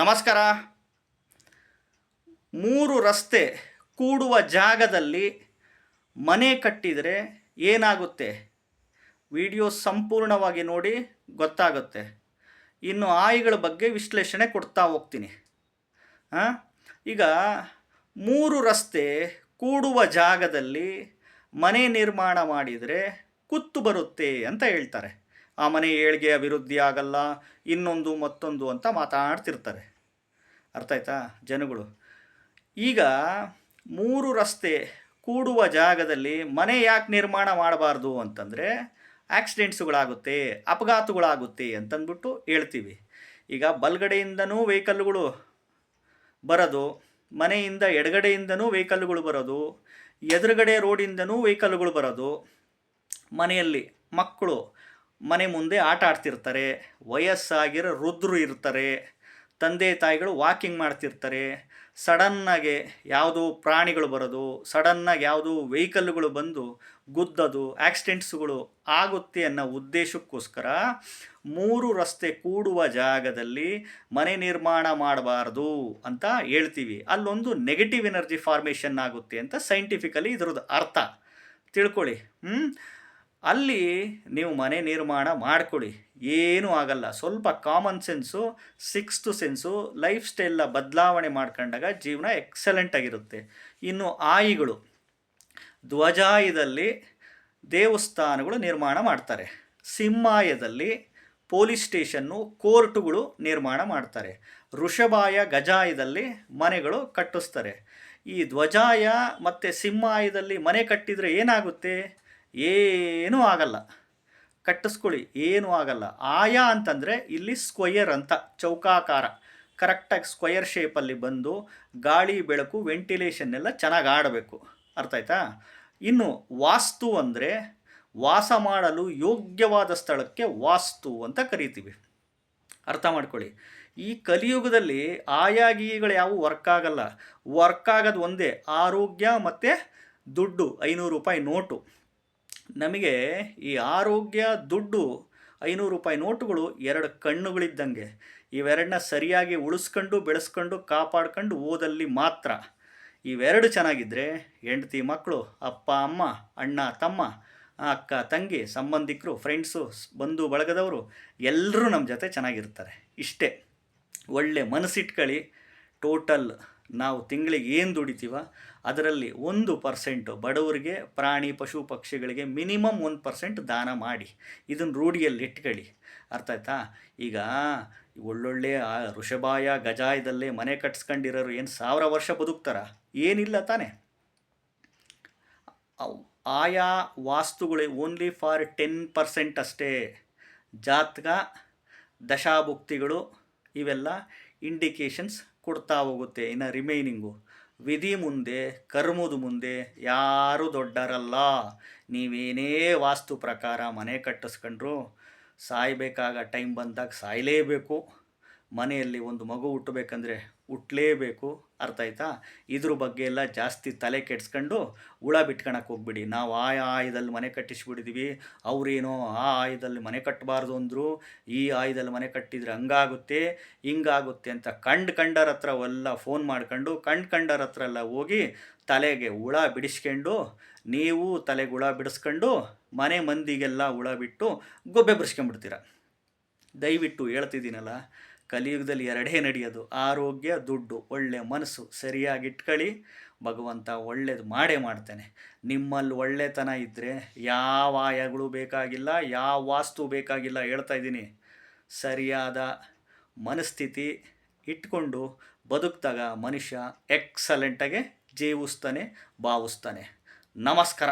ನಮಸ್ಕಾರ. ಮೂರು ರಸ್ತೆ ಕೂಡುವ ಜಾಗದಲ್ಲಿ ಮನೆ ಕಟ್ಟಿದರೆ ಏನಾಗುತ್ತೆ? ವಿಡಿಯೋ ಸಂಪೂರ್ಣವಾಗಿ ನೋಡಿ ಗೊತ್ತಾಗುತ್ತೆ. ಇನ್ನು ಆಯಿಗಳ ಬಗ್ಗೆ ವಿಶ್ಲೇಷಣೆ ಕೊಡ್ತಾ ಹೋಗ್ತೀನಿ. ಹಾಂ ಈಗ ಮೂರು ರಸ್ತೆ ಕೂಡುವ ಜಾಗದಲ್ಲಿ ಮನೆ ನಿರ್ಮಾಣ ಮಾಡಿದರೆ ಕುತ್ತು ಬರುತ್ತೆ ಅಂತ ಹೇಳ್ತಾರೆ. ಆ ಮನೆ ಏಳಿಗೆ ಅಭಿವೃದ್ಧಿ ಆಗಲ್ಲ, ಇನ್ನೊಂದು ಮತ್ತೊಂದು ಅಂತ ಮಾತಾಡ್ತಿರ್ತಾರೆ. ಅರ್ಥ ಆಯ್ತಾ? ಜನಗಳು. ಈಗ ಮೂರು ರಸ್ತೆ ಕೂಡುವ ಜಾಗದಲ್ಲಿ ಮನೆ ಯಾಕೆ ನಿರ್ಮಾಣ ಮಾಡಬಾರ್ದು ಅಂತಂದರೆ ಆಕ್ಸಿಡೆಂಟ್ಸುಗಳಾಗುತ್ತೆ, ಅಪಘಾತಗಳಾಗುತ್ತೆ ಅಂತಂದ್ಬಿಟ್ಟು ಹೇಳ್ತೀವಿ. ಈಗ ಬಲ್ಗಡೆಯಿಂದನೂ ವೆಹಿಕಲ್ಗಳು ಬರೋದು, ಮನೆಯಿಂದ ಎಡಗಡೆಯಿಂದನೂ ವೆಹಿಕಲ್ಗಳು ಬರೋದು, ಎದುರುಗಡೆ ರೋಡಿಂದನೂ ವೆಹಿಕಲ್ಗಳು ಬರೋದು, ಮನೆಯಲ್ಲಿ ಮಕ್ಕಳು ಮನೆ ಮುಂದೆ ಆಟ ಆಡ್ತಿರ್ತಾರೆ. ವಯಸ್ಸಾಗಿರೋ ರುದ್ರು ಇರ್ತಾರೆ. ತಂದೆ ತಾಯಿಗಳು ವಾಕಿಂಗ್ ಮಾಡ್ತಿರ್ತಾರೆ. ಸಡನ್ನಾಗೆ ಯಾವುದೋ ಪ್ರಾಣಿಗಳು ಬರೋದು ಸಡನ್ನಾಗಿ ಯಾವುದೋ ವೆಹಿಕಲ್ಗಳು ಬಂದು ಗುದ್ದದು ಆಕ್ಸಿಡೆಂಟ್ಸ್ಗಳು ಆಗುತ್ತೆ ಅನ್ನೋ ಉದ್ದೇಶಕ್ಕೋಸ್ಕರ ಮೂರು ರಸ್ತೆ ಕೂಡುವ ಜಾಗದಲ್ಲಿ ಮನೆ ನಿರ್ಮಾಣ ಮಾಡಬಾರ್ದು ಅಂತ ಹೇಳ್ತೀವಿ. ಅಲ್ಲೊಂದು ನೆಗೆಟಿವ್ ಎನರ್ಜಿ ಫಾರ್ಮೇಷನ್ ಆಗುತ್ತೆ ಅಂತ ಸೈಂಟಿಫಿಕಲಿ ಇದ್ರದ್ದು ಅರ್ಥ. ತಿಳ್ಕೊಳ್ಳಿ. ಹ್ಞೂ ಅಲ್ಲಿ ನೀವು ಮನೆ ನಿರ್ಮಾಣ ಮಾಡಿಕೊಡಿ. ಏನೂ ಆಗಲ್ಲ. ಸ್ವಲ್ಪ common sense sixth sense life ಸ್ಟೈಲ್ನ ಬದಲಾವಣೆ ಮಾಡ್ಕೊಂಡಾಗ ಜೀವನ ಎಕ್ಸಲೆಂಟ್ ಆಗಿರುತ್ತೆ. ಇನ್ನು ಆಯಿಗಳು. ಧ್ವಜಾಯದಲ್ಲಿ ದೇವಸ್ಥಾನಗಳು ನಿರ್ಮಾಣ ಮಾಡ್ತಾರೆ. ಸಿಂಹಾಯದಲ್ಲಿ ಪೊಲೀಸ್ ಸ್ಟೇಷನ್ನು, ಕೋರ್ಟುಗಳು ನಿರ್ಮಾಣ ಮಾಡ್ತಾರೆ. ಋಷಭಾಯ ಗಜಾಯದಲ್ಲಿ ಮನೆಗಳು ಕಟ್ಟಿಸ್ತಾರೆ. ಈ ಧ್ವಜಾಯ ಮತ್ತು ಸಿಂಹಾಯದಲ್ಲಿ ಮನೆ ಕಟ್ಟಿದರೆ ಏನಾಗುತ್ತೆ? ಏನೂ ಆಗಲ್ಲ. ಕಟ್ಟಿಸ್ಕೊಳ್ಳಿ, ಏನೂ ಆಗಲ್ಲ. ಆಯಾ ಅಂತಂದರೆ ಇಲ್ಲಿ ಸ್ಕ್ವಯರ್ ಅಂತ, ಚೌಕಾಕಾರ. ಕರೆಕ್ಟಾಗಿ ಸ್ಕ್ವಯರ್ ಶೇಪಲ್ಲಿ ಬಂದು ಗಾಳಿ, ಬೆಳಕು ವೆಂಟಿಲೇಷನ್ ಎಲ್ಲ ಚೆನ್ನಾಗಿ ಆಡಬೇಕು. ಅರ್ಥ ಆಯ್ತಾ? ಇನ್ನು ವಾಸ್ತು ಅಂದರೆ ವಾಸ ಮಾಡಲು ಯೋಗ್ಯವಾದ ಸ್ಥಳಕ್ಕೆ ವಾಸ್ತು ಅಂತ ಕರಿತೀವಿ. ಅರ್ಥ ಮಾಡ್ಕೊಳ್ಳಿ. ಈ ಕಲಿಯುಗದಲ್ಲಿ ಆಯಾಗಿಗಳು ಯಾವ ವರ್ಕ್ ಆಗಲ್ಲ. ವರ್ಕ್ ಆಗೋದು ಒಂದೇ ಆರೋಗ್ಯ ಮತ್ತು ದುಡ್ಡು, ಐನೂರು ರೂಪಾಯಿ ನೋಟು. ನಮಗೆ ಈ ಆರೋಗ್ಯ, ದುಡ್ಡು, ಐನೂರು ರೂಪಾಯಿ ನೋಟುಗಳು ಎರಡು ಕಣ್ಣುಗಳಿದ್ದಂಗೆ. ಇವೆರಡನ್ನ ಸರಿಯಾಗಿ ಉಳಿಸ್ಕೊಂಡು, ಬೆಳೆಸ್ಕೊಂಡು, ಕಾಪಾಡ್ಕೊಂಡು ಓದಲ್ಲಿ ಮಾತ್ರ. ಇವೆರಡು ಚೆನ್ನಾಗಿದ್ದರೆ ಹೆಂಡತಿ ಮಕ್ಕಳು, ಅಪ್ಪ, ಅಮ್ಮ, ಅಣ್ಣ, ತಮ್ಮ, ಅಕ್ಕ, ತಂಗಿ, ಸಂಬಂಧಿಕರು ಫ್ರೆಂಡ್ಸು ಬಂಧು ಬಳಗದವರು ಎಲ್ಲರೂ ನಮ್ಮ ಜೊತೆ ಚೆನ್ನಾಗಿರ್ತಾರೆ. ಇಷ್ಟೇ. ಒಳ್ಳೆ ಮನಸ್ಸಿಟ್ಕೊಳ್ಳಿ. ಟೋಟಲ್ ನಾವು ತಿಂಗಳಿಗೆ ಏನು ದುಡಿತೀವ? ಅದರಲ್ಲಿ ಒಂದು ಪರ್ಸೆಂಟು ಬಡವರಿಗೆ, ಪ್ರಾಣಿ, ಪಶು ಪಕ್ಷಿಗಳಿಗೆ ಮಿನಿಮಮ್ ಒಂದು ಪರ್ಸೆಂಟ್ ದಾನ ಮಾಡಿ. ಇದನ್ನು ರೂಢಿಯಲ್ಲಿ ಇಟ್ಕೊಳ್ಳಿ. ಅರ್ಥ ಆಯ್ತಾ? ಈಗ ಒಳ್ಳೊಳ್ಳೆ ಋಷಭಾಯ, ಗಜಾಯದಲ್ಲೇ ಮನೆ ಕಟ್ಸ್ಕೊಂಡಿರೋರು ಏನು ಸಾವಿರ ವರ್ಷ ಬದುಕ್ತಾರ? ಏನಿಲ್ಲ ತಾನೇ. ಆಯಾ ವಾಸ್ತುಗಳೇ ಓನ್ಲಿ ಫಾರ್ ಟೆನ್ ಪರ್ಸೆಂಟ್ ಅಷ್ಟೇ. ಜಾತಕ, ದಶಾಭುಕ್ತಿಗಳು ಇವೆಲ್ಲ ಇಂಡಿಕೇಶನ್ಸ್ ಕೊಡ್ತಾ ಹೋಗುತ್ತೆ, ಇನ್ನು ರಿಮೈನಿಂಗು ವಿಧಿ ಮುಂದೆ, ಕರ್ಮದ ಮುಂದೆ ಯಾರೂ ದೊಡ್ಡರಲ್ಲ. ನೀವೇನೇ ವಾಸ್ತು ಪ್ರಕಾರ ಮನೆ ಕಟ್ಟಿಸ್ಕೊಂಡ್ರು, ಸಾಯಬೇಕಾಗ ಟೈಮ್ ಬಂದಾಗ ಸಾಯಲೇಬೇಕು. ಮನೆಯಲ್ಲಿ ಒಂದು ಮಗು ಹುಟ್ಟಬೇಕಂದ್ರೆ ಹುಟ್ಟಲೇಬೇಕು ಅರ್ಥ ಆಯ್ತಾ? ಇದ್ರ ಬಗ್ಗೆ ಎಲ್ಲ ಜಾಸ್ತಿ ತಲೆ ಕೆಡ್ಸ್ಕೊಂಡು ಹುಳ ಬಿಟ್ಕೊಳಕ್ಕೆ ಹೋಗ್ಬಿಡಿ. ನಾವು ಆ ಆಯದಲ್ಲಿ ಮನೆ ಕಟ್ಟಿಸ್ಬಿಟ್ಟಿದ್ದೀವಿ ಅವರೇನೋ ಆ ಆಯದಲ್ಲಿ ಮನೆ ಕಟ್ಟಬಾರ್ದು ಅಂದರು, ಈ ಆಯದಲ್ಲಿ ಮನೆ ಕಟ್ಟಿದ್ರೆ ಹಂಗಾಗುತ್ತೆ, ಹಿಂಗಾಗುತ್ತೆ ಅಂತ ಕಂಡು ಕಂಡರ ಹತ್ರ ಎಲ್ಲ ಫೋನ್ ಮಾಡ್ಕೊಂಡು ಕಂಡು ಕಂಡರ ಹತ್ರ ಎಲ್ಲ ಹೋಗಿ ತಲೆಗೆ ಹುಳ ಬಿಡಿಸ್ಕೊಂಡು, ನೀವು ತಲೆಗೆ ಹುಳ ಬಿಡಿಸ್ಕೊಂಡು ಮನೆ ಮಂದಿಗೆಲ್ಲ ಹುಳ ಬಿಟ್ಟು ಗೊಬ್ಬೆ ಬಿಡಿಸ್ಕೊಂಡ್ಬಿಡ್ತೀರ ದಯವಿಟ್ಟು ಹೇಳ್ತಿದ್ದೀನಲ್ಲ ಕಲಿಯುಗದಲ್ಲಿ ಎರಡೇ ನಡೆಯೋದು ಆರೋಗ್ಯ, ದುಡ್ಡು, ಒಳ್ಳೆ ಮನಸ್ಸು. ಸರಿಯಾಗಿ ಇಟ್ಕೊಳ್ಳಿ ಭಗವಂತ ಒಳ್ಳೇದು ಮಾಡೇ ಮಾಡ್ತೇನೆ. ನಿಮ್ಮಲ್ಲಿ ಒಳ್ಳೆತನ ಇದ್ದರೆ ಯಾವ ಆಯಗಳು ಬೇಕಾಗಿಲ್ಲ, ಯಾವ ವಾಸ್ತು ಬೇಕಾಗಿಲ್ಲ ಹೇಳ್ತಾ ಇದ್ದೀನಿ. ಸರಿಯಾದ ಮನಸ್ಥಿತಿ ಇಟ್ಕೊಂಡು ಬದುಕ್ದಾಗ ಮನುಷ್ಯ ಎಕ್ಸಲೆಂಟಾಗೆ ಜೀವಿಸ್ತಾನೆ, ಭಾವಿಸ್ತಾನೆ. ನಮಸ್ಕಾರ.